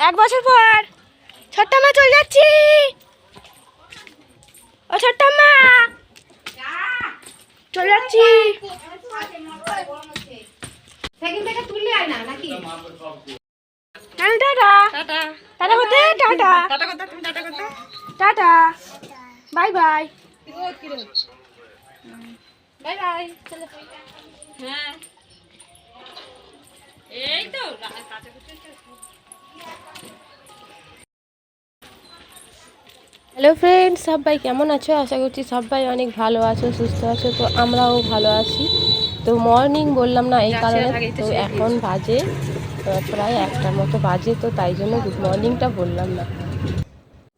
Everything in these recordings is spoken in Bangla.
এক বছর পর ছোট্ট মা চলে যাচ্ছি। ও ছোট্ট মা। চলে যাচ্ছি। সেখান থেকে তুললে আয় না নাকি? নানু tata. Bye bye. Bye bye. চলো হ্যাঁ। এই তো কাছে হ্যালো ফ্রেন্ড সবাই কেমন আছো? আশা করছি সবাই অনেক ভালো আছো সুস্থ আছো তো আমরাও ভালো আছি। তো মর্নিং বললাম না এই কারণে তো এখন বাজে প্রায় একটার মতো বাজে তো তাই জন্য গুড মর্নিংটা বললাম না।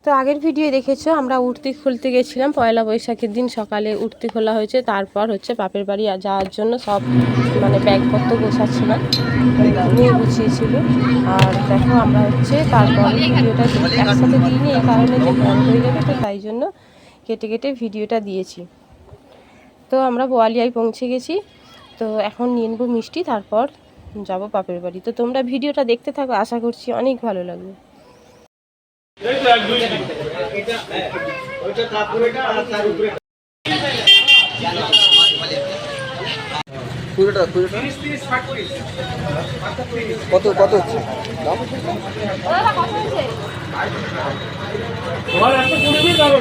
তো আগের ভিডিও দেখেছ, আমরা উঠতি খুলতে গেছিলাম, পয়লা বৈশাখের দিন সকালে উঠতি খোলা হয়েছে, তারপর হচ্ছে বাপের বাড়ি যাওয়ার জন্য সব মানে ব্যাগপত্র গোছাচ্ছিলাম, নিয়ে গুছিয়েছিল। আর দেখো আমরা হচ্ছে তারপর ভিডিওটা একসাথে দিইনি, এই কারণে যে বন্ধ হয়ে যাবে তো তাই জন্য কেটে কেটে ভিডিওটা দিয়েছি। তো আমরা বোয়ালিয়ায় পৌঁছে গেছি, তো এখন নিয়ে নেব মিষ্টি, তারপর যাব বাপের বাড়ি। তো তোমরা ভিডিওটা দেখতে থাকো, আশা করছি অনেক ভালো লাগবে। পুরোটা পুরোটা কত কত হচ্ছে? দাম?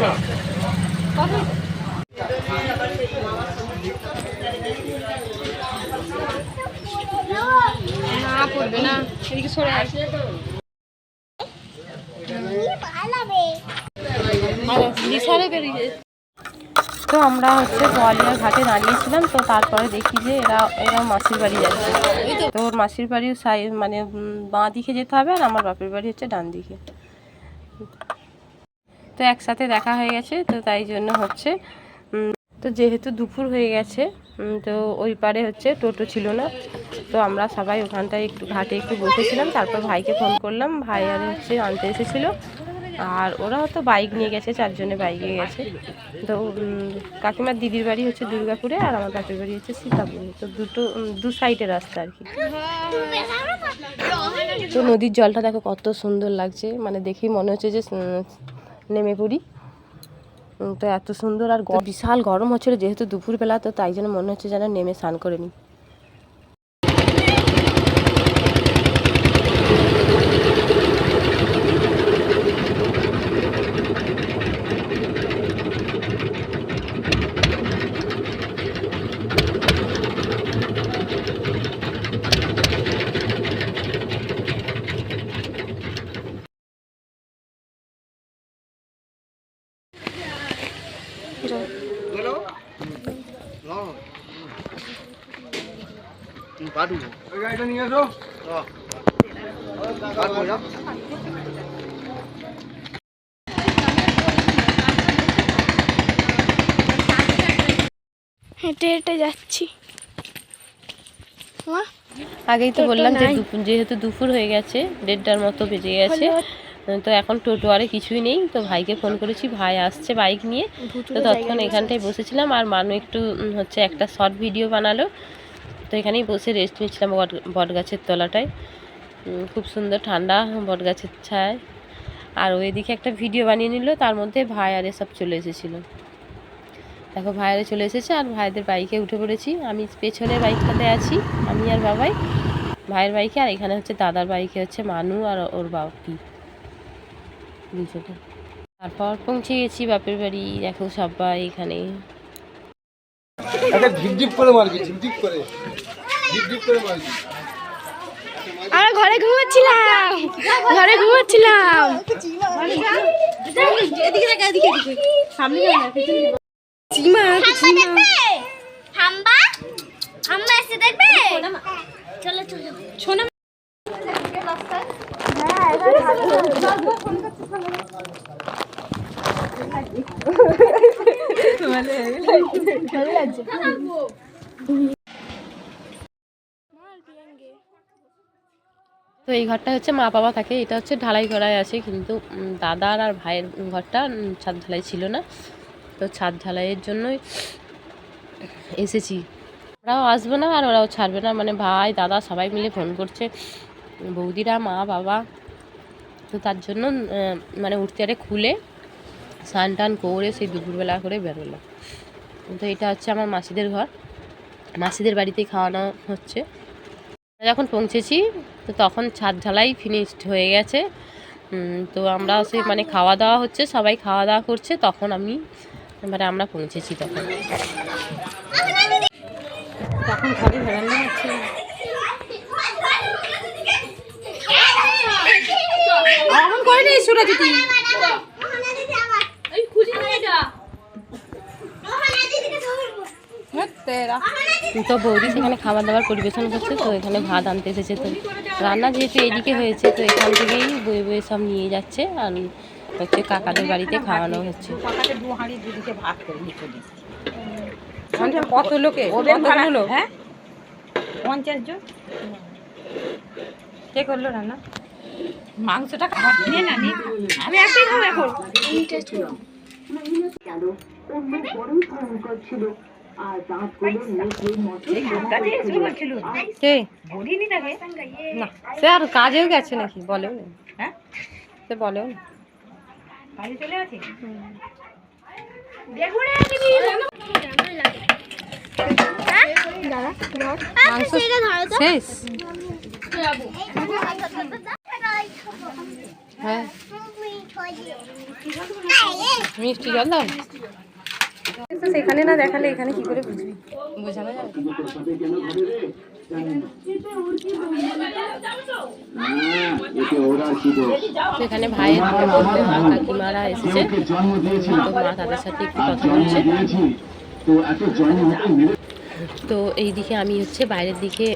না? পড়বে না। এদিকে সরে আসে তো আমরা হচ্ছে বোয়ালিয়ার ঘাটে দাঁড়িয়েছিলাম, তো তারপরে দেখি যে এরা এরা মাসির বাড়ি যাচ্ছে। তো ওর মাসির বাড়ির সাই মানে বাঁ দিকে যেতে হবে আর আমার বাপের বাড়ি হচ্ছে ডান দিকে। তো একসাথে দেখা হয়ে গেছে, তো তাই জন্য হচ্ছে তো যেহেতু দুপুর হয়ে গেছে তো ওই পারে হচ্ছে টোটো ছিল না। তো আমরা সবাই ওখানটায় একটু ঘাটে একটু বসেছিলাম, তারপর ভাইকে ফোন করলাম। ভাই আর হচ্ছে আনতে এসেছিল। আর ওরাও তো বাইক নিয়ে গেছে, চারজনে বাইকে গেছে। তো কাকিমার দিদির বাড়ি হচ্ছে দুর্গাপুরে আর আমার বাপের বাড়ি হচ্ছে সীতাপুরে। তো দুটো দু সাইডে রাস্তা আর কি। তো নদীর জলটা দেখো কত সুন্দর লাগছে। মানে দেখেই মনে হচ্ছে যে নেমে পড়ি। তো এত সুন্দর আর বিশাল গরম হচ্ছিল যেহেতু দুপুরবেলা, তো তাই জন্য মনে হচ্ছে যেন নেমে স্নান করে নিই পাঠু ওই গাড়িটা নিয়ে এসো। পাঠু যাও হেঁটে হেঁটে যাচ্ছি। আগেই তো বললাম যে দুপুর যেহেতু দুপুর হয়ে গেছে দেড়টার মতো বেজে গেছে তো এখন টোটো আরে কিছুই নেই তো ভাইকে ফোন করেছি ভাই আসছে বাইক নিয়ে। তো ততক্ষণ এখানটায় বসেছিলাম আর মানু একটু হচ্ছে একটা শর্ট ভিডিও বানালো। তো এখানেই বসে রেস্ট নিচ্ছিলাম বট গাছের তলাটায়। খুব সুন্দর ঠান্ডা বট গাছের ছায়। আর ওইদিকে একটা ভিডিও বানিয়ে নিল, তার মধ্যে ভাই আর এসব চলে এসেছিল। দেখো ভাইয়ারে চলে এসেছে আর ভাইদের বাইকে উঠে পড়েছি। আমি পেছনের বাইকটাতে আছি, আমি আর বাবাই। ভাইয়ের বাইকে আর এখানে হচ্ছে দাদার বাইকে হচ্ছে মানু আর ওর বাপি। দুজনে। তারপর পৌঁছে গেছি বাপের বাড়ি। দেখো সবাই এখানে। একটা ঢিপ করে মারবি ঢিপ করে। ঢিপ করে মারবি। আমরা ঘরে ঘুমাচ্ছিলাম। ঘরে ঘুমাচ্ছিলাম। দেখ এদিকে এদিকে সামনে যাও না পিছনে যাও। চিমা চিমা হাম্বা হাম্বা এসে দেখবে চলো চলো শোনা তো এই ঘরটা হচ্ছে মা বাবা থাকে, এটা হচ্ছে ঢালাই করাই আছে, কিন্তু দাদার আর ভাইয়ের ঘরটা ছাদ ঢালাই ছিল না। তো ছাদ ঢালাইয়ের জন্যই এসেছি। ওরাও আসবে না আর ওরাও ছাড়বে না মানে ভাই, দাদা সবাই মিলে ফোন করছে, বৌদিরা, মা বাবা। তো তার জন্য মানে উঠতে আরে খুলে স্নান টান করে সেই দুপুরবেলা করে বেরোলাম। তো এটা হচ্ছে আমার মাসিদের ঘর। মাসিদের বাড়িতেই খাওয়ানো হচ্ছে। যখন পৌঁছেছি, তো তখন ছাদ ঢালাই ফিনিশড হয়ে গেছে। তো আমরা সে মানে খাওয়া দাওয়া হচ্ছে, সবাই খাওয়া দাওয়া করছে। তখন আমি মানে আমরা পৌঁছেছি তখন। তখন ঘরে বেড়ানো হচ্ছে। এখন করে নিস সুরা যদি এই খুঁজে না এটা তেরা তো বৌদি সেখানে খাবার দাবার পরিবেশন করছে তো এখানে ভাত আনতে এসেছে তো। রান্না যেহেতু এদিকে হয়েছে তো এখান থেকেই বয়ে বয়ে সব নিয়ে যাচ্ছে আর হচ্ছে কাকাদের বাড়িতে খাওয়ানো হচ্ছে। দিস কত লোকে? হ্যাঁ? পঞ্চাশ জন? কে করল রান্না? মাংসটা খাওয়া নিয়ে না আমি একটাই খাব এখন। কে? না সে আর কাজেও গেছে নাকি? বলেও না। হ্যাঁ? সে বলেও না। কাজে চলে আছে মাংস ধরো তো শেষ? হ্যাঁ। মিষ্টি জল দাও? সেখানে না দেখালে এখানে কি করে বুঝবি? বোঝানো যাবে? তো এখানে ভাইয়ের কাকিমারা এসেছে। তো মা তাদের সাথে একটু কথা বলছে। তো এই দিকে আমি হচ্ছে বাইরের দিকে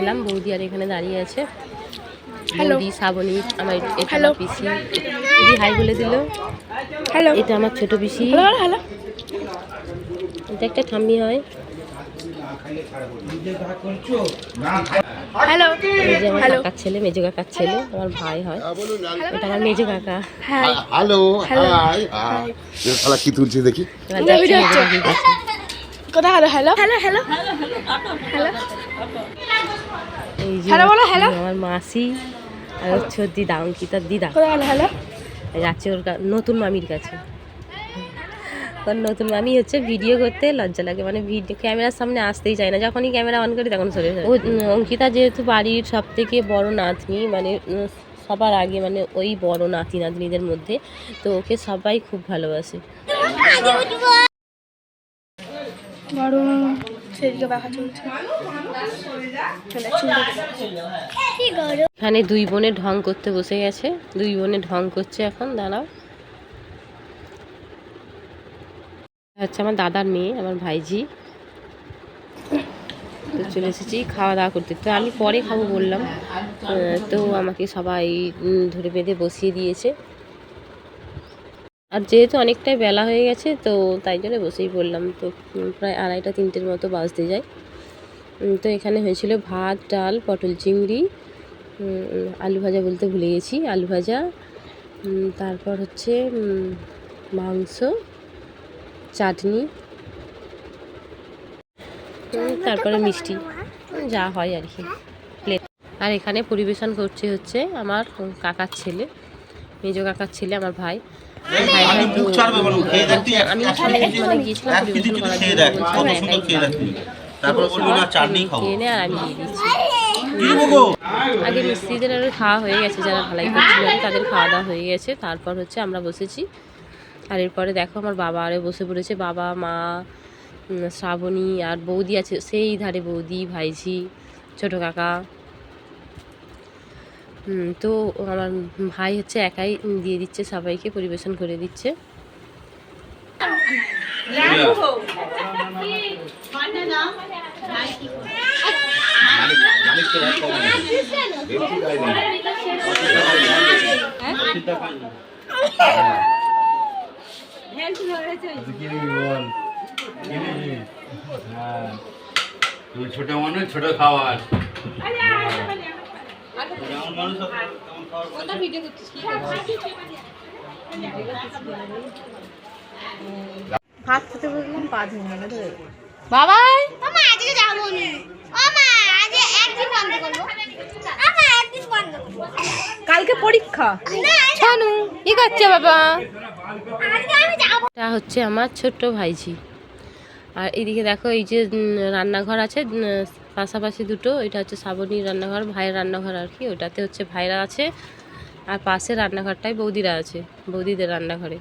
এলাম। বৌদি আর এখানে দাঁড়িয়ে আছে। বৌদি শ্রাবণী আমার এটা পিসি। দিদি হাই বলে দিল। হ্যালো এটা আমার ছোট পিসি। হ্যালো একটা ঠাম্মি হয়। হ্যালো। কাকার ছেলে মেজো কাকার ছেলে আমার ভাই হয়। এটা আমার মেজো কাকা। হ্যালো হাই শালা কি তুলছি দেখি। Hello hello. Hello hello. Hello. এই যে হ্যালো বলো, হ্যালো। আমার মাসি আর হচ্ছে দিদা অঙ্কিতার দিদা। কোথায় হ্যালো হ্যালো। যাচ্ছে ওর কা- নতুন মামির কাছে। ওর নতুন আমি হচ্ছে ভিডিও করতে লজ্জা লাগে। মানে ভিডিও ক্যামেরার সামনে আসতেই চাই না। যখনই ক্যামেরা অন করি তখন সরে যায়। ও অঙ্কিতা যেহেতু বাড়ির সব থেকে বড় নাতনি মানে সবার আগে মানে ওই বড় নাতি নাতনিদের মধ্যে তো ওকে সবাই খুব ভালোবাসে। সেদিকে চলছে। চলে এখানে দুই বোনে ঢং করতে বসে গেছে। দুই বোনে ঢং করছে এখন। দাঁড়াও। হচ্ছে আমার দাদার মেয়ে, আমার ভাইজি তো চলে এসেছি খাওয়া দাওয়া করতে। তো আমি পরে খাব বললাম। তো আমাকে সবাই ধরে বেঁধে বসিয়ে দিয়েছে। আর যেহেতু অনেকটাই বেলা হয়ে গেছে, তো তাই জন্য বসেই পড়লাম তো প্রায় আড়াইটা তিনটের মতো বাজতে যায়। তো এখানে হয়েছিল ভাত, ডাল, পটল চিংড়ি আলু ভাজা বলতে ভুলে গেছি। আলু ভাজা তারপর হচ্ছে মাংস। চাটনি। তারপরে মিষ্টি। যা হয় আর কি। প্লেট আর এখানে পরিবেশন করছে হচ্ছে আমার কাকার ছেলে মেজো কাকার ছেলে আমার ভাই। আমি মানে গিয়েছিলাম পরিবেশন করার জন্য। বলছিলাম একাই খাব। তারপর বলব না চাটনি খাব। টেনে আর আমি দিয়ে দিচ্ছি। আগে মিস্ত্রিদের আরও খাওয়া হয়ে গেছে যারা ভালাই করছিল তাদের খাওয়া দাওয়া হয়ে গেছে। তারপর হচ্ছে আমরা বসেছি আর এরপরে দেখো আমার বাবা আরে বসে পড়েছে। বাবা, মা শ্রাবণী আর বৌদি আছে। সেই ধারে বৌদি, ভাইঝি, ছোটো কাকা। তো আমার ভাই হচ্ছে একাই দিয়ে দিচ্ছে, সবাইকে পরিবেশন করে দিচ্ছে। তুই ছোট মানুষ ছোট খাওয়ার যেমন মানুষ তেমন খাওয়ার ভাত খেতে বললাম পা ধুয়ে ধরে বাবাই! মামা আজকে যাব না। ও একদিন বন্ধ করব। আমা একদিন বন্ধ করব। কালকে পরীক্ষা। ছানু কি করছে বাবা এটা হচ্ছে আমার ছোট্ট ভাইঝি। আর এদিকে দেখো এই যে রান্নাঘর আছে পাশাপাশি দুটো, এটা হচ্ছে শ্রাবণীর রান্নাঘর, ভাইয়ের রান্নাঘর আর কি, ওটাতে হচ্ছে ভাইরা আছে, আর পাশে রান্নাঘরটাই বৌদিরা আছে, বৌদিদের রান্নাঘরে।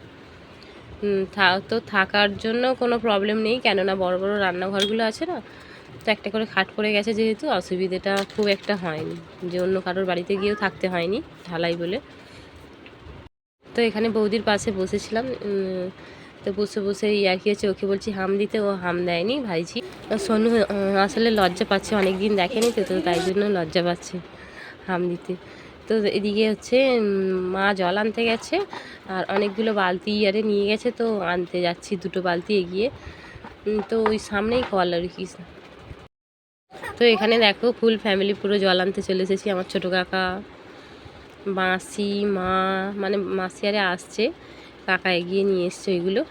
থা- তো থাকার জন্য কোনো প্রবলেম নেই, কেননা বড় বড় রান্নাঘরগুলো আছে না, তো একটা করে খাট পড়ে গেছে যেহেতু, অসুবিধেটা খুব একটা হয়নি, যে অন্য কারোর বাড়িতে গিয়েও থাকতে হয়নি, ঢালাই বলে। তো এখানে বৌদির পাশে বসেছিলাম তো বসে বসে ইয়ার্কি হচ্ছে ওকে বলছি হাম দিতে, ও হাম দেয়নি, ভাইঝি। তো সোনু আসলে লজ্জা পাচ্ছে অনেক দিন দেখেনি তো তো তাই জন্য লজ্জা পাচ্ছে হাম দিতে। তো এদিকে হচ্ছে মা জল আনতে গেছে, আর অনেকগুলো বালতি ইয়ারে নিয়ে গেছে, তো আনতে যাচ্ছি, দুটো বালতি এগিয়ে। তো ওই সামনেই কল আর কি। তো এখানে দেখো ফুল ফ্যামিলি পুরো জল আনতে চলে এসেছি, আমার ছোটো কাকা, মাসি, মা মানে মাসি আরে আসছে। কাকা এগিয়ে নিয়ে এসছে ওইগুলো।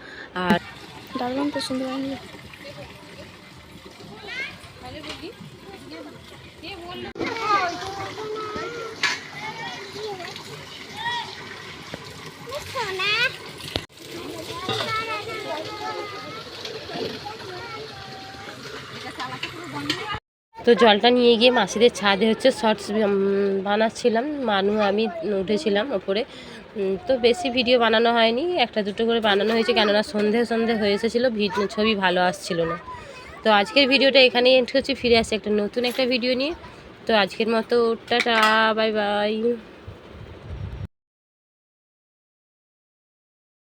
আর ডালবাম তো শুনতে পাইনি সোনা তো জলটা নিয়ে গিয়ে মাসিদের ছাদে হচ্ছে শর্টস বানাচ্ছিলাম। মানু, আমি উঠেছিলাম ওপরে। তো বেশি ভিডিও বানানো হয়নি। একটা দুটো করে বানানো হয়েছে, কেননা সন্ধে সন্ধে হয়ে এসেছিল ছবি ভালো আসছিল না। তো আজকের ভিডিওটা এখানেই এন্ড হচ্ছে ফিরে আসছে একটা নতুন একটা ভিডিও নিয়ে। তো আজকের মতো, টাটা, বাই বাই।